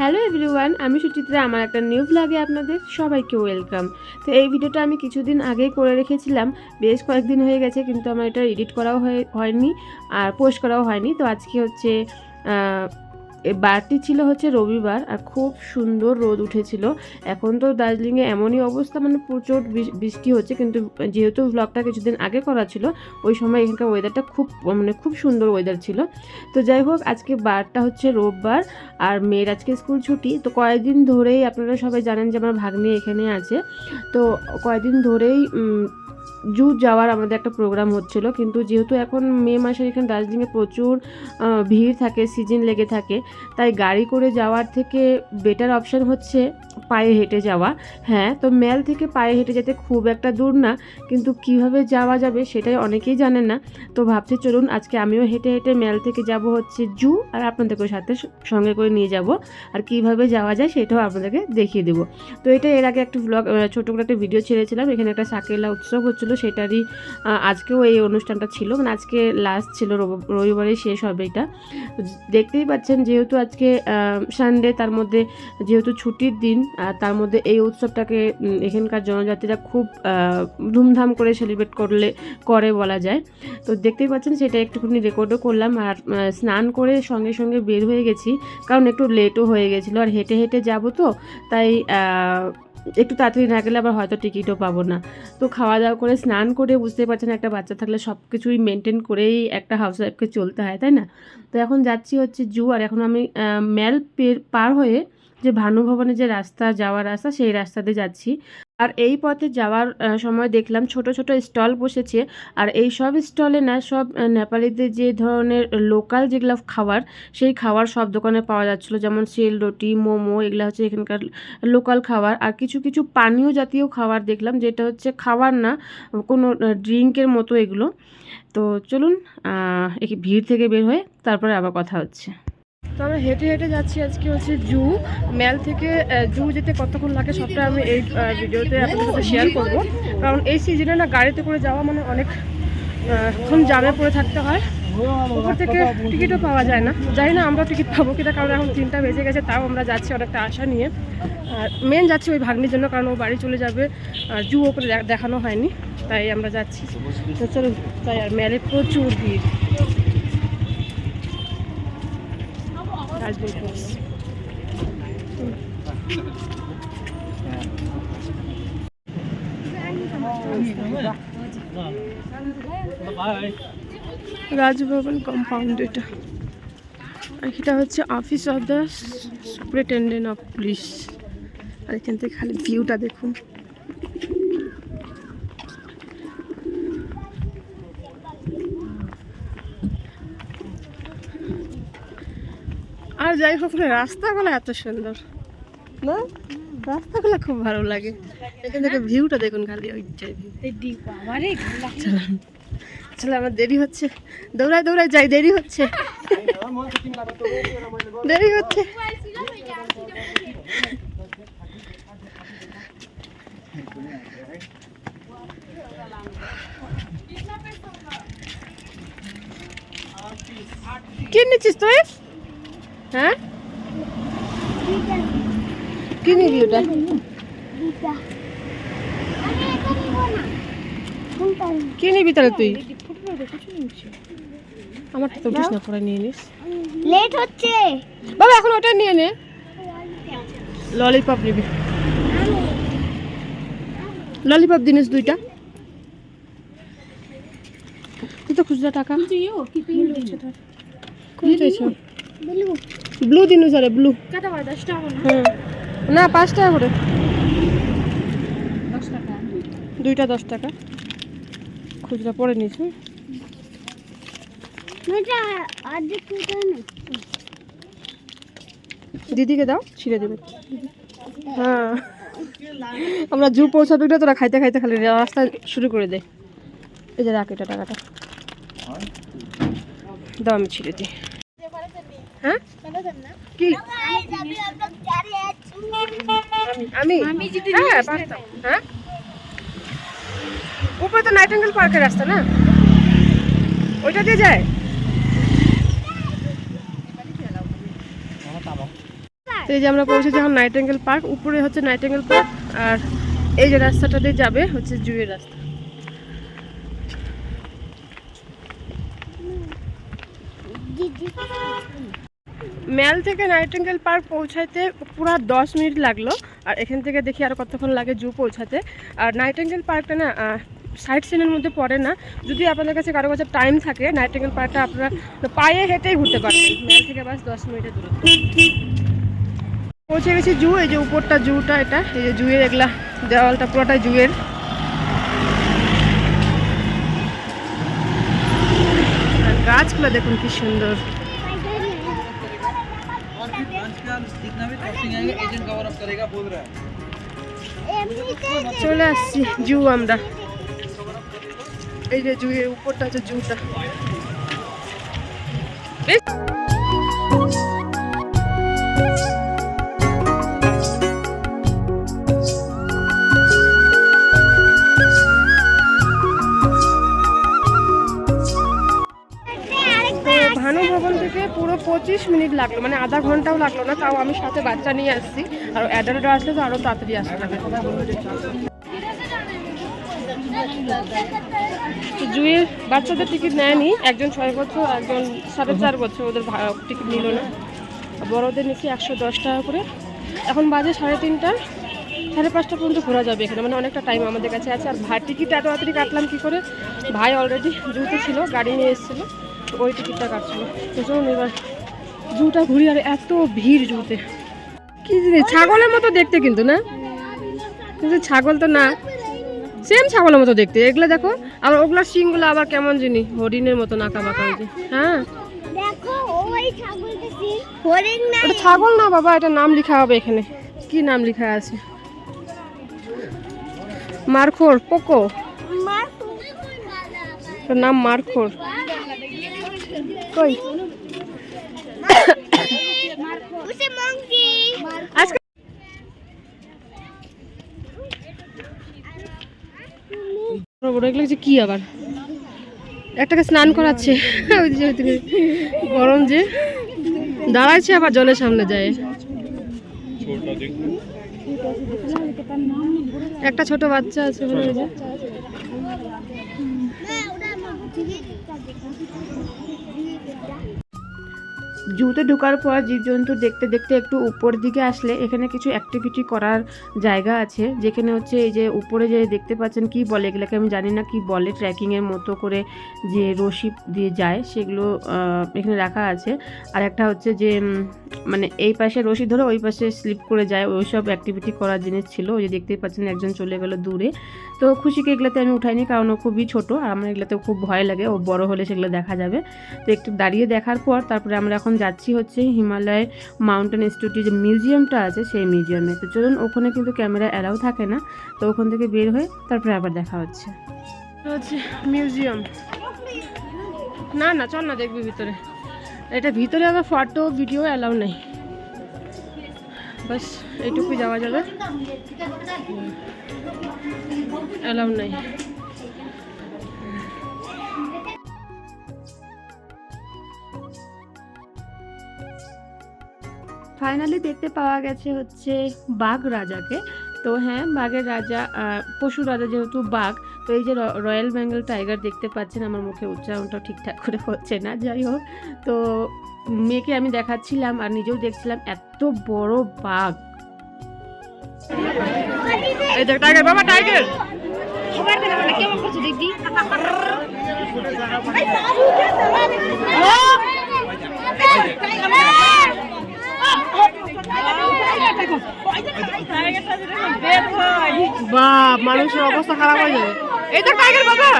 Hello everyone, আমি সুচিত্রা, আমার একটা নিউ ব্লগে আপনাদের সবাইকে ওয়েলকাম। তো এই ভিডিওটা আমি কিছুদিন আগেই করে রেখেছিলাম, বেশ কয়েকদিন হয়ে গেছে, কিন্তু আমার এটা এডিট করাও হয়ে- হয়নি আর পোস্ট করাও হয়নি। তো আজকে হচ্ছে বারটি ছিল হচ্ছে রবিবার আর খুব সুন্দর রোদ উঠেছিল। এখন তো দার্জিলিংয়ে এমনই অবস্থা মানে প্রচুর বৃষ্টি হচ্ছে। কিন্তু যেহেতু ব্লগটা কিছুদিন আগে করা ছিল, ওই সময় এখানকার ওয়েদারটা খুব মানে খুব সুন্দর ওয়েদার ছিল। তো যাই হোক, আজকে বারটা হচ্ছে রোববার আর মেয়ের আজকে স্কুল ছুটি। তো কয়েকদিন ধরেই আপনারা সবাই জানেন যে আমার ভাগ্নি এখানে আছে। তো কয়েকদিন ধরেই জু যাওয়ার আমাদের একটা প্রোগ্রাম হচ্ছিল। কিন্তু যেহেতু এখন মে মাসের এখানে দার্জিলিংয়ে প্রচুর ভিড় থাকে সিজন লেগে থাকে, তাই গাড়ি করে যাওয়ার থেকে বেটার অপশন হচ্ছে পায়ে হেঁটে যাওয়া। হ্যাঁ তো মেল থেকে পায়ে হেঁটে যেতে খুব একটা দূর না, কিন্তু কীভাবে যাওয়া যাবে সেটাই অনেকেই জানেন না। তো ভাবছি চলুন আজকে আমিও হেঁটে হেঁটে মেল থেকে যাব হচ্ছে জু আর আপনাদেরকে সাথে সঙ্গে করে নিয়ে যাব। আর কীভাবে যাওয়া যায় সেটাও আপনাদেরকে দেখিয়ে দেবো। তো এটা এর আগে একটা ব্লগ ছোটো করে একটা ভিডিও ছেড়েছিলাম। এখানে একটা সাকেলা উৎসব হচ্ছিল সেটারই আজকেও এই অনুষ্ঠানটা ছিল। মানে আজকে লাস্ট ছিল, রব- রবিবারে শেষ হবে এটা। দেখতেই পাচ্ছেন যেহেতু আজকে সানডে তার মধ্যে যেহেতু ছুটির দিন আর তার মধ্যে এই উৎসবটাকে এখানকার জনজাতিরা খুব ধুমধাম করে সেলিব্রেট করলে, করে বলা যায়। তো দেখতেই পাচ্ছেন সেটা একটুখানি রেকর্ডও করলাম আর স্নান করে সঙ্গে সঙ্গে বের হয়ে গেছি। কারণ একটু লেটও হয়ে গেছিল। আর হেঁটে হেঁটে যাব তো, তাই একটু তাড়াতাড়ি না গেলে আবার হয়তো টিকিটও পাবো না। তো খাওয়া দাওয়া করে স্নান করে বুঝতে পারছেন একটা বাচ্চা থাকলে সব কিছুই মেনটেন করেই একটা হাউস ওয়াইফকে চলতে হয়, তাই না? তো এখন যাচ্ছি হচ্ছে জু, আর এখন আমি ম্যাল পের- হয়ে যে ভানু ভবনের যে রাস্তা, যাওয়ার রাস্তা, সেই রাস্তাতে যাচ্ছি। আর এই পথে যাওয়ার সময় দেখলাম ছোট ছোট স্টল বসেছে। আর এই সব স্টলে না, সব নেপালিদের যে ধরনের লোকাল যেগুলো খাবার সেই খাবার সব দোকানে পাওয়া যাচ্ছিল। যেমন সেল রুটি, মোমো, এগুলো হচ্ছে এখানকার লোকাল খাবার আর কিছু কিছু পানীয় জাতীয় খাবার দেখলাম, যেটা হচ্ছে খাবার না, কোনো ড্রিঙ্কের মতো এগুলো। তো চলুন ভিড় থেকে বের হয়ে তারপরে আবার কথা হচ্ছে। তো আমরা হেঁটে হেঁটে যাচ্ছি আজকে হচ্ছে জু। ম্যাল থেকে জু যেতে কতক্ষণ লাগে সবটা আমি এই ভিডিওতে আপনাদের সাথে শেয়ার করব। কারণ এই সিজনে না গাড়িতে করে যাওয়া মানে অনেক আহ, ক্ষণ জামে পড়ে থাকতে হয়। উপর থেকে টিকিটও পাওয়া যায় না। জানি না আমরা টিকিট পাবো কিনা কারণ এখন তিনটা বেজে গেছে তাও আমরা যাচ্ছি অনেকটা আশা নিয়ে। আর মেন যাচ্ছি ওই ভাগ্নির জন্য কারণ ও বাড়ি চলে যাবে। আর জু ওপরে দেখানো হয়নি তাই আমরা যাচ্ছি। তো চলুন তাই আর মেলে প্রচুর ভিড়। রাজভবন কম্পাউন্ড এটা। এটা হচ্ছে office of the superintendent of police আর এখান থেকে খালি ভিউটা দেখুন। যাই হোক না রাস্তাগুলো এত সুন্দর। না? রাস্তাগুলো খুব ভালো লাগে। এখান থেকে ভিউটা দেখুন খালি ওই চলো আমার দেরি হচ্ছে। দৌড়ায় দৌড়ায় যাই দেরি হচ্ছে। দেরি হচ্ছে। কি নিচ্ছিস তুই? হ্যাঁ? কি নিবি ওটা? কি নিবি তাহলে তুই? আমার তো উঠিস না পরে নিয়ে নিস। লেট হচ্ছে। বাবা এখন ওটা নিয়ে নে। ললিপপ নিবি। ললিপপ দিনিস দুইটা। তুই তো খুচরা টাকা। কি চাইছো ব্লু দিনুস আরে ব্লু না? পাঁচ টাকা করে। দুইটা দশ টাকা। খুচরা পরে নিস দিদিকে দাও ছিঁড়ে দেবে। হ্যাঁ। আমরা জু পৌঁছাবে তোরা খাইতে খাইতে খালি রাস্তা শুরু করে দে। এই যে রাখ এটা টাকাটা। দাও আমি ছিঁড়ে দিই। আমি? আমি হ্যাঁ পারতাম। হ্যাঁ? উপরে তো নাইটেঙ্গেল পার্কের রাস্তা না? ওইটা দিয়ে যায়? তো এই যে আমরা পৌঁছেছি এখন নাইটেঙ্গেল পার্ক উপরে হচ্ছে নাইটেঙ্গেল পার্ক আর এই যে রাস্তাটা দিয়ে যাবে হচ্ছে জুয়ের রাস্তা। দিদি ম্যাল থেকে নাইটেঙ্গেল পার্ক পৌঁছাতে পুরো দশ মিনিট লাগল। আর এখান থেকে দেখি আর কতক্ষণ লাগে জু পৌঁছাতে। আর নাইটেঙ্গেল পার্কটা না সাইড সিনের মধ্যে পড়ে না। যদি আপনাদের কাছে কারও কাছে টাইম থাকে নাইটেঙ্গেল পার্কটা আপনারা পায়ে হেঁটেই ঘুরতে পারবেন। ম্যাল থেকে বাস দশ মিনিটের দূরত্ব। পৌঁছে গেছি জু, এই যে উপরটা জুটা এটা, এই যে জুয়ের এগুলা দেওয়ালটা পুরোটা জুয়ের। গাছগুলো দেখুন কি সুন্দর। চলে আসছি জু আমরা। এই যে জুয়ের উপরটা আছে জুটা। ভানু ভবন থেকে পুরো পঁচিশ মিনিট লাগল মানে আধা ঘন্টাও লাগল না, তাও আমি সাথে বাচ্চা নিয়ে আসছি, আর অ্যাডাল্টরা আসলে তো আরও তাড়াতাড়ি আসতে হবে। জুয়ের বাচ্চাদের টিকিট নেয়নি, একজন ছয় বছর, একজন সাড়ে চার বছর, ওদের টিকিট নিল না। বড়দের নিচ্ছি একশো দশ টাকা করে। এখন বাজে সাড়ে তিনটা, সাড়ে পাঁচটা পর্যন্ত ঘোরা যাবে এখানে মানে অনেকটা টাইম আমাদের কাছে আছে। আর ভাই টিকিট এত তাড়াতাড়ি কাটলাম কী করে? ভাই অলরেডি জুতে ছিল, গাড়ি নিয়ে এসেছিল। ওই টিকিটটা কাটছিল। তো চলুন এবার জুটা ঘুরি আর এত ভিড় জুতে। কি জিনিস ছাগলের মতো দেখতে কিন্তু না? কিন্তু ছাগল তো না সেম ছাগলের মতো দেখতে। এগুলো দেখো আবার ওগুলার শিংগুলো আবার কেমন জিনিস হরিণের মতো নাকা বাঁকা হ্যাঁ? ছাগল না বাবা এটা নাম লেখা হবে এখানে। কি নাম লেখা আছে? মারখোর পোকো। নাম মারখোর। কই? কি আবার? একটাকে স্নান করাচ্ছে। ওই যে ওইদিকে গরম যে। দাঁড়াচ্ছে আবার জলের সামনে যায়। একটা ছোট বাচ্চা আছে জুতে ঢোকার পর জীবজন্তু দেখতে দেখতে একটু উপর দিকে আসলে এখানে কিছু অ্যাক্টিভিটি করার জায়গা আছে, যেখানে হচ্ছে এই যে উপরে যে দেখতে পাচ্ছেন কি বলে, এগুলোকে আমি জানি না কি বলে ট্রেকিংয়ের মতো করে যে রশি দিয়ে যায় সেগুলো এখানে রাখা আছে। আর একটা হচ্ছে যে মানে এই পাশে রশি ধরে ওই পাশে স্লিপ করে যায় ওই সব অ্যাক্টিভিটি করার জিনিস ছিল। ওই যে দেখতেই পাচ্ছেন একজন চলে গেল দূরে। তো খুশিকে এগুলোতে আমি উঠাইনি, কারণ ও খুবই ছোট আর আমার এগুলোতে খুব ভয় লাগে। ও বড় হলে সেগুলো দেখা যাবে। তো একটু দাঁড়িয়ে দেখার পর তারপরে আমরা এখন যাচ্ছি হচ্ছে হিমালয় মাউন্টেন ইনস্টিটিউট যে মিউজিয়ামটা আছে সেই মিউজিয়ামে। তো চলুন, ওখানে কিন্তু ক্যামেরা অ্যালাউ থাকে না। তো ওখান থেকে বের হয়ে তারপরে আবার দেখা হচ্ছে। হচ্ছে মিউজিয়াম। না না, চল না দেখবি ভিতরে। এটা ভিতরে আবার ফটো, ভিডিও অ্যালাউ নেই। বাস। এইটুকুই যাওয়া যাবে। অ্যালাউ নাই। ফাইনালি দেখতে পাওয়া গেছে হচ্ছে বাঘ রাজাকে। তো হ্যাঁ বাঘের রাজা পশু রাজা যেহেতু বাঘ, তো এই যে রয়্যাল বেঙ্গল টাইগার দেখতে পাচ্ছেন, আমার মুখে উচ্চারণটা ঠিকঠাক করে হচ্ছে না, যাই হোক। তো মেয়েকে আমি দেখাচ্ছিলাম আর নিজেও দেখছিলাম, এত বড় বাঘ। এই দেখ টাইগার বাবা টাইগার কেমন করছে দেখবি বাপ মানুষের অবস্থা খারাপ হয়ে যাবে। এই দেখ টাইগার বাবা।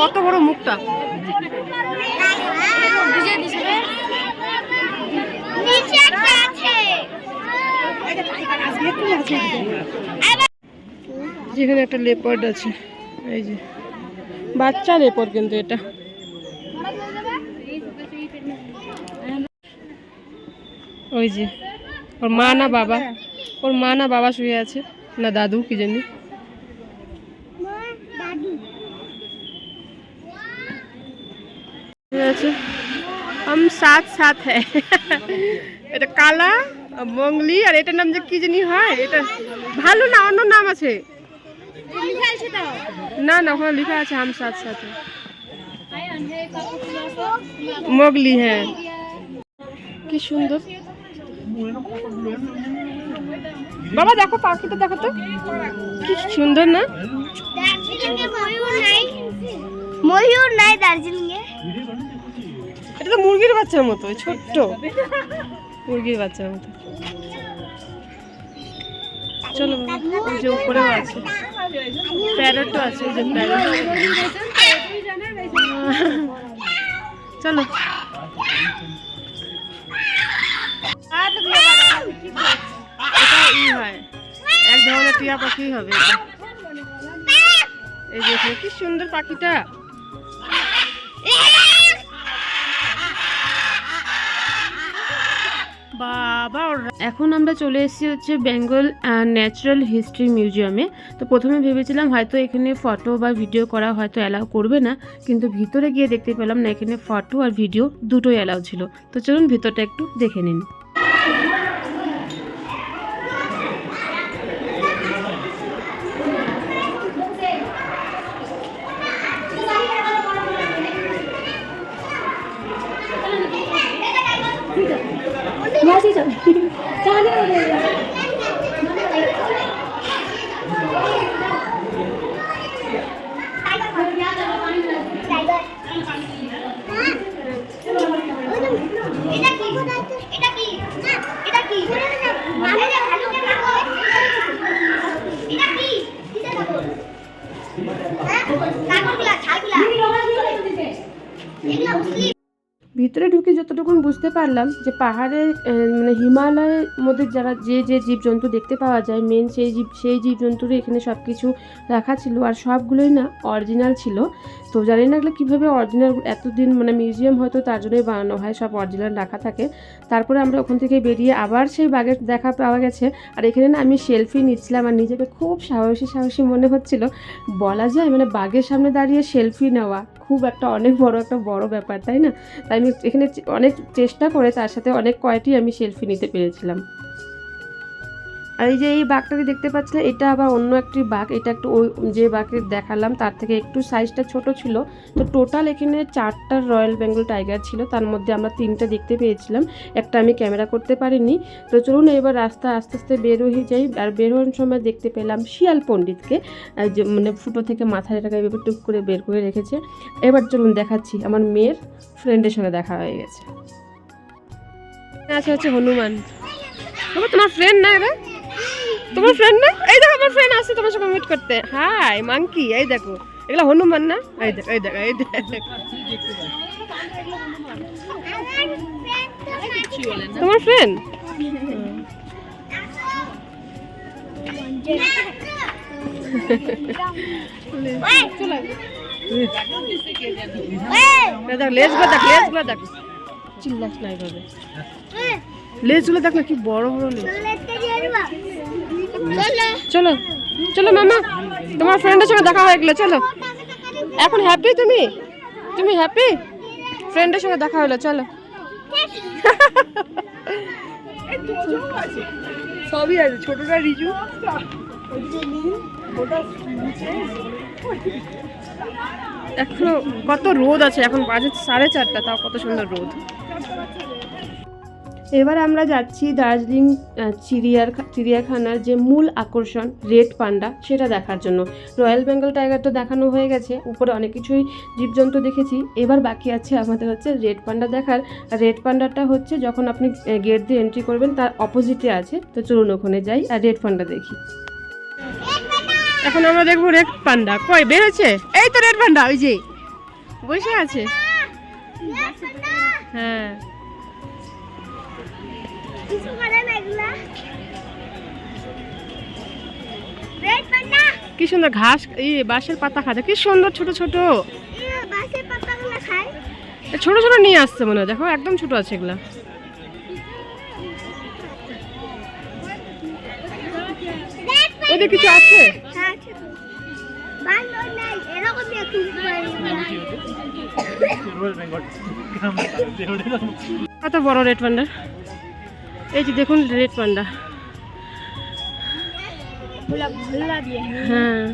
কত বড় মুখটা নিচে একটা আছে যেখানে একটা লেপার্ড আছে। এই যে। বাচ্চা লেপার্ড কিন্তু এটা। ওই যে। ওর মা না বাবা? ওর মা না বাবা শুয়ে আছে? না দাদু, কি জানি? হ্যাঁ। এটা কালা, মঙ্গলি, আর এটার নাম যে কি জানি হয়? এটা ভালো না, অন্য নাম আছে। না না ওখানে লিখা আছে হাম সাথ সাথে। মোগলি হ্যাঁ। কি সুন্দর। বাবা দেখো পাখিটা দেখো তো। কি সুন্দর না? ময়ূর নাই। নাই এটা তো মুরগির বাচ্চার মতো ছোট্ট। মুরগির বাচ্চার মতো। চলো, ওই যে উপরেও আছে। প্যারটও আছে যে প্যারট। চলো। এটা ই হয়। এক ধরনের টিয়া পাখি হবে। এই যে কি সুন্দর পাখিটা। এখন আমরা চলে এসেছি হচ্ছে বেঙ্গল ন্যাচারাল হিস্ট্রি মিউজিয়ামে। তো প্রথমে ভেবেছিলাম হয়তো এখানে ফটো বা ভিডিও করা হয়তো অ্যালাউ করবে না, কিন্তু ভিতরে গিয়ে দেখতে পেলাম না এখানে ফটো আর ভিডিও দুটোই অ্যালাউ ছিল। তো চলুন ভিতরটা একটু দেখে নিন এটা কি এটা কি এটা কি ভালো ভালো এটা কি কিসের কাপড় হ্যাঁ কাপড়গুলা ছালগুলা এগুলা মুসলিম ভিতরে ঢুকে যতটুকু বুঝতে পারলাম যে পাহাড়ে মানে হিমালয়ের মধ্যে যারা যে যে জীবজন্তু দেখতে পাওয়া যায় মেন সেই জীব, সেই জীবজন্তুরই এখানে সব কিছু রাখা ছিল আর সবগুলোই না অরিজিনাল ছিল। তো জানি না এগুলো কীভাবে অরিজিনাল এতদিন মানে মিউজিয়াম হয়তো তার জন্যই বানানো হয়, সব অরিজিনাল রাখা থাকে। তারপরে আমরা ওখান থেকে বেরিয়ে আবার সেই বাঘের দেখা পাওয়া গেছে। আর এখানে না আমি সেলফি নিচ্ছিলাম আর নিজেকে খুব সাহসী সাহসী মনে হচ্ছিল। বলা যায় মানে বাঘের সামনে দাঁড়িয়ে সেলফি নেওয়া খুব একটা অনেক বড় একটা বড় ব্যাপার, তাই না? তাই আমি এখানে অনেক চেষ্টা করে তার সাথে অনেক কয়টি আমি সেলফি নিতে পেরেছিলাম। আর এই যে এই বাঘটাকে দেখতে পাচ্ছিলাম এটা আবার অন্য একটি বাঘ। এটা একটু ওই যে বাঘের দেখালাম, তার থেকে একটু সাইজটা ছোট ছিল। তো টোটাল এখানে চারটা রয়্যাল বেঙ্গল টাইগার ছিল। তার মধ্যে আমরা তিনটা দেখতে পেয়েছিলাম। একটা আমি ক্যামেরা করতে পারিনি। তো চলুন এবার রাস্তা আস্তে আস্তে বের হয়ে যাই। আর বের হওয়ার সময় দেখতে পেলাম শিয়াল পণ্ডিতকে যে মানে ফুটো থেকে মাথায় এটাকে এভাবে টুক করে বের করে রেখেছে। এবার চলুন দেখাচ্ছি, আমার মেয়ের ফ্রেন্ডের সঙ্গে দেখা হয়ে গেছে। আচ্ছা হচ্ছে হনুমান। তোমার ফ্রেন্ড না এরা তোমার ফ্রেন্ড না? এই দেখো আমার ফ্রেন্ড আসছে তোমার সঙ্গে মিট করতে। হাই মাংকি এই দেখো। এগুলো হনুমান না? এই দেখো এই দেখো এই দেখো তোমার ফ্রেন্ড লেজগুলো দেখ লেজগুলো দেখ চিল্লাস না এইভাবে লেজগুলো দেখ না কি বড় বড় লেজ। চলো চলো মামা তোমার ফ্রেন্ডের সঙ্গে দেখা হয়ে গেলো চলো। এখন হ্যাপি তুমি? তুমি হ্যাপি ফ্রেন্ডের সঙ্গে দেখা হলো চলো। সবই আছে ছোটটা রিজু। এখনও কত রোদ আছে এখন বাজে সাড়ে চারটা তাও কত সুন্দর রোদ। এবার আমরা যাচ্ছি দার্জিলিং চিড়িয়ার চিড়িয়াখানার যে মূল আকর্ষণ রেড পান্ডা সেটা দেখার জন্য। রয়্যাল বেঙ্গল টাইগার তো দেখানো হয়ে গেছে উপরে অনেক কিছুই জীবজন্তু দেখেছি। এবার বাকি আছে আমাদের হচ্ছে রেড পান্ডা দেখার। আর রেড পান্ডাটা হচ্ছে যখন আপনি গেট দিয়ে এন্ট্রি করবেন তার অপোজিটে আছে। তো চলুন ওখানে যাই আর রেড পান্ডা দেখি। এখন আমরা দেখব রেড পান্ডা। কই বেরোচ্ছে? এই তো রেড পান্ডা ওই যে বসে আছে। হ্যাঁ। কিছু করে না এগুলা। কি সুন্দর ঘাস এই বাঁশের পাতা খাচ্ছে কি সুন্দর ছোট ছোট। ছোট ছোট নিয়ে আসছে মনে হয়। দেখো একদম ছোট আছে এগুলা। ওদের কিছু আছে? হ্যাঁ কত বড় রেড পান্ডা এই যে দেখুন রেড পান্ডা। হ্যাঁ।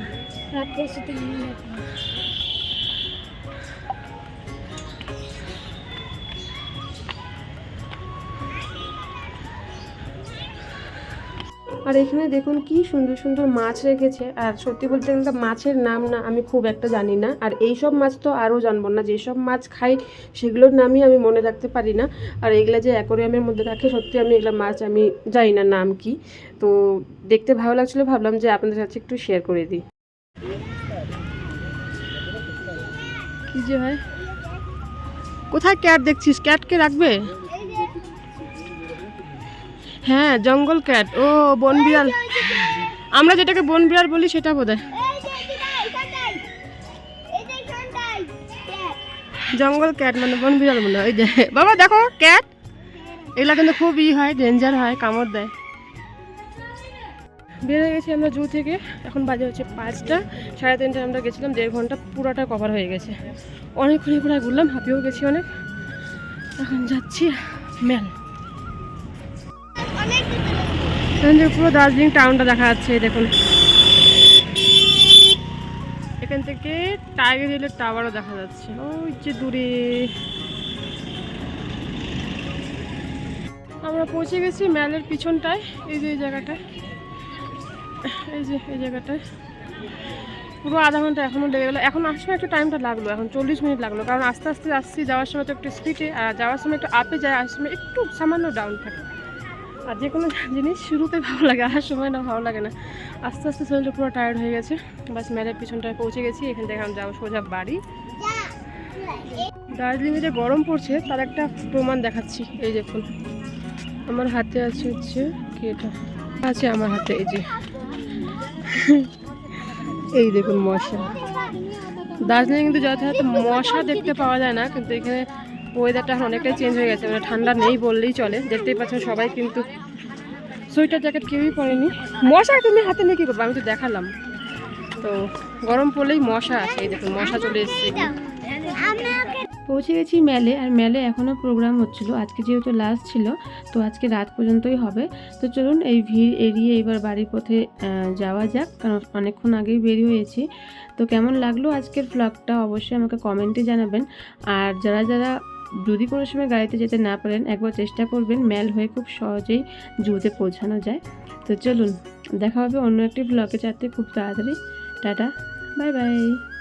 আর এখানে দেখুন কি সুন্দর সুন্দর মাছ রেখেছে। আর সত্যি বলতে গেলে মাছের নাম না আমি খুব একটা জানি না। আর এই সব মাছ তো আরও জানব না। যেসব মাছ খাই সেগুলোর নামই আমি মনে রাখতে পারি না। আর এগুলো যে অ্যাকোরিয়ামের মধ্যে রাখে সত্যি আমি এগুলো মাছ আমি জানি না নাম কি। তো দেখতে ভালো লাগছিল, ভাবলাম যে আপনাদের কাছে একটু শেয়ার করে দিই। কি যে হয়? কোথায় ক্যাট দেখছিস? ক্যাটকে রাখবে? হ্যাঁ জঙ্গল ক্যাট ও বন বিড়াল আমরা যেটাকে বন বিড়াল বলি সেটা বোধ এই যে এদিকে এখানটাই এই যে এখানটাই দেখ জঙ্গল ক্যাট মানে বন বিড়াল মনে হয় বাবা, দেখো ক্যাট এগুলা কিন্তু খুব ই হয় ডেঞ্জার হয়, কামড় দেয়। বের হয়ে গেছি আমরা জু থেকে। এখন বাজে হচ্ছে পাঁচটা, সাড়ে তিনটায় আমরা গেছিলাম, দেড় ঘণ্টা পুরোটা কভার হয়ে গেছে। অনেকক্ষণ ঘুরে ঘুরলাম, হাঁপিয়েও গেছি অনেক। এখন যাচ্ছি মেল পুরো দার্জিলিং টাউনটা দেখা যাচ্ছে দেখুন। এখান থেকে টাইগার হিলের টাওয়ারও দেখা যাচ্ছে। ওই যে দূরে। আমরা পৌঁছে গেছি ম্যালের পিছনটায়, এই যে এই জায়গাটায়। এই যে, এই জায়গাটায়। পুরো আধা ঘণ্টা এখনও লেগে গেলো। এখন আসার একটু টাইমটা লাগল, এখন চল্লিশ মিনিট লাগল। কারণ আস্তে আস্তে আসছি যাওয়ার সময় তো একটু স্পিডে আর যাওয়ার সময় একটু আপে যায়, আসার সময় একটু সামান্য ডাউন থাকে। আর যে কোনো জিনিস শুরুতে ভালো লাগে, আসার সময় না ভালো লাগে না। আস্তে আস্তে শরীরটা পুরো টায়ার্ড হয়ে গেছে। বাস মেলের পিছনটায় পৌঁছে গেছি, এখান থেকে আমি যাব সোজা বাড়ি। দার্জিলিংয়ে যে গরম পড়ছে, তার একটা প্রমাণ দেখাচ্ছি। এই দেখুন, আমার হাতে আছে হচ্ছে কি এটা? আছে আমার হাতে, এই যে। এই দেখুন মশা। দার্জিলিং কিন্তু যথাযথ মশা দেখতে পাওয়া যায় না, কিন্তু এখানে ওয়েদারটা এখন অনেকটাই চেঞ্জ হয়ে গেছে মানে ঠান্ডা নেই বললেই চলে। দেখতেই পাচ্ছেন সবাই কিন্তু সোয়েটার জ্যাকেট কেউই পরেনি। মশা তুমি হাতে নিয়ে কী করব? আমি তো দেখালাম। তো গরম পড়লেই মশা আছে, এই দেখুন, মশা চলে এসছে পৌঁছে গেছি মেলে, আর মেলে এখনও প্রোগ্রাম হচ্ছিল। আজকে যেহেতু লাস্ট ছিল, তো আজকে রাত পর্যন্তই হবে। তো চলুন এই ভিড় এড়িয়ে এবার বাড়ির পথে যাওয়া যাক, কারণ অনেকক্ষণ আগেই বেরিয়ে হয়েছি। তো কেমন লাগল আজকের ব্লগটা অবশ্যই আমাকে কমেন্টে জানাবেন। আর যারা যারা যদি কোনো সময় গাড়িতে যেতে না পারেন, একবার চেষ্টা করবেন ম্যাল হয়ে খুব সহজেই জুতে পৌঁছানো যায়। তো চলুন, দেখা হবে অন্য একটি ব্লকে যাতে খুব তাড়াতাড়ি। Tata, bye bye.